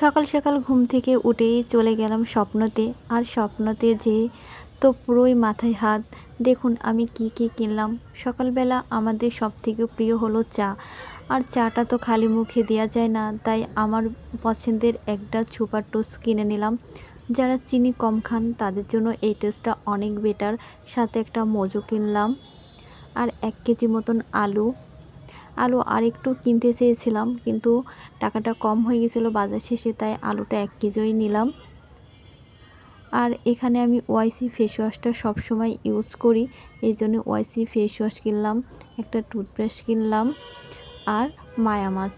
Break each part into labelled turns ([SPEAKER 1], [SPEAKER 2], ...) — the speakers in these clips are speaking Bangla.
[SPEAKER 1] সকাল সকাল ঘুম থেকে উঠেই চলে গেলাম স্বপ্নতে। আর স্বপ্নতে যে তো পুরোই মাথায় হাত, দেখুন আমি কি কি কিনলাম। সকালবেলা আমাদের সব থেকে প্রিয় হলো চা। আর চাটা তো খালি মুখে দেওয়া যায় না, তাই আমার পছন্দের একটা ছুপার টোস্ট কিনে নিলাম। যারা চিনি কম খান, তাদের জন্য এই টোস্টটা অনেক বেটার। সাথে একটা মজু কিনলাম। আর এক কেজি মতন আলু। আলু আর একটু কিনতে চেয়েছিলাম, কিন্তু টাকাটা কম হয়ে গেছিল বাজার শেষে, তাই আলুটা এক কেজিই নিলাম। আর এখানে আমি ওয়াইসি ফেস ওয়াশটা সবসময় ইউজ করি, এই জন্য ওয়াইসি ফেস ওয়াশ কিনলাম, একটা টুথব্রাশ কিনলাম, আর মায়া মাছ।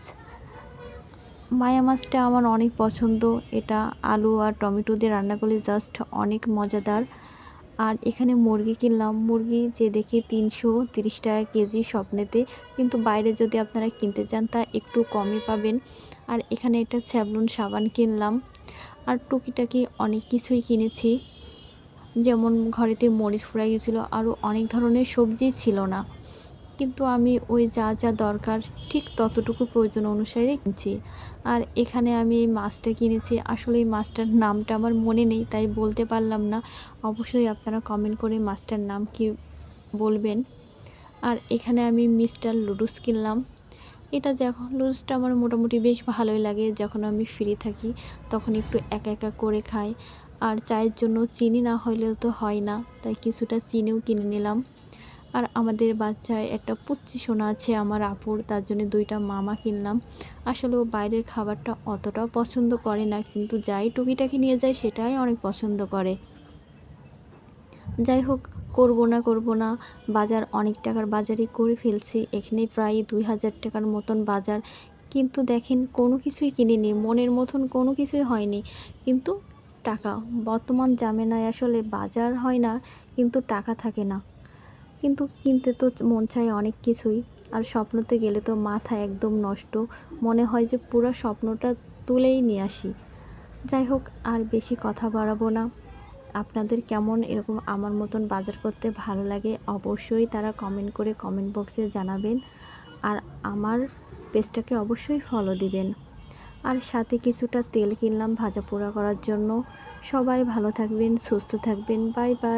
[SPEAKER 1] মায়া মাছটা আমার অনেক পছন্দ, এটা আলু আর টমেটো দিয়ে রান্না করলে জাস্ট অনেক মজাদার। আর এখানে মুরগি কিনলাম। মুরগি যে দেখি তিনশো তিরিশ টাকা কেজি স্বপ্নেতে। কিন্তু বাইরে যদি আপনারা কিনতে চান তা একটু কমে পাবেন। আর এখানে একটা স্যাবলুন সাবান কিনলাম। আর টুকিটাকি অনেক কিছুই কিনেছি। যেমন ঘরেতে মরিচ ফুরাই গেছিল। আরও অনেক ধরনের সবজি ছিল না। কিন্তু আমি ওই যা যা দরকার, ঠিক ততটুকু প্রয়োজন অনুসারে কিনছি। আর এখানে আমি এই মাছটা কিনেছি। আসলে এই মাছটার নামটা আমার মনে নেই, তাই বলতে পারলাম না। অবশ্যই আপনারা কমেন্ট করে মাছটার নাম কি বলবেন। আর এখানে আমি মিস্টার লুডুস কিনলাম। এটা যখন লুডুসটা আমার মোটামুটি বেশ ভালোই লাগে। যখন আমি ফ্রি থাকি, তখন একটু একা একা করে খাই। আর চায়ের জন্য চিনি না হলেও তো হয় না, তাই কিছুটা চিনিও কিনে নিলাম। আর আমাদের বাচ্চায় একটা পুচ্ছি সোনা আছে আমার আপুর, তার জন্য দুইটা মামা কিনলাম। আসলে ও বাইরের খাবারটা অতটাও পছন্দ করে না, কিন্তু যাই টুকিটাকি নিয়ে যায় সেটাই অনেক পছন্দ করে। যাই হোক, করব না করব না, বাজার অনেক টাকার বাজারই করে ফেলছি। এখানে প্রায় দুই হাজার টাকার মতন বাজার। কিন্তু দেখেন, কোনো কিছুই কিনিনি, মনের মতন কোনো কিছুই হয়নি। কিন্তু টাকা, বর্তমান জামেনায় আসলে বাজার হয় না, কিন্তু টাকা থাকে না। কিন্তু কিনতে তো মন চায় অনেক কিছুই। আর স্বপ্নতে গেলে তো মাথা একদম নষ্ট। মনে হয় যে পুরো স্বপ্নটা তুলেই নিয়ে আসি। যাই হোক, আর বেশি কথা বাড়াবো না। আপনাদের কেমন এরকম আমার মতন বাজার করতে ভালো লাগে অবশ্যই তারা কমেন্ট করে কমেন্ট বক্সে জানাবেন। আর আমার পেজটাকে অবশ্যই ফলো দিবেন। আর সাথে কিছুটা তেল কিনলাম ভাজা পোড়া করার জন্য। সবাই ভালো থাকবেন, সুস্থ থাকবেন বাই বাই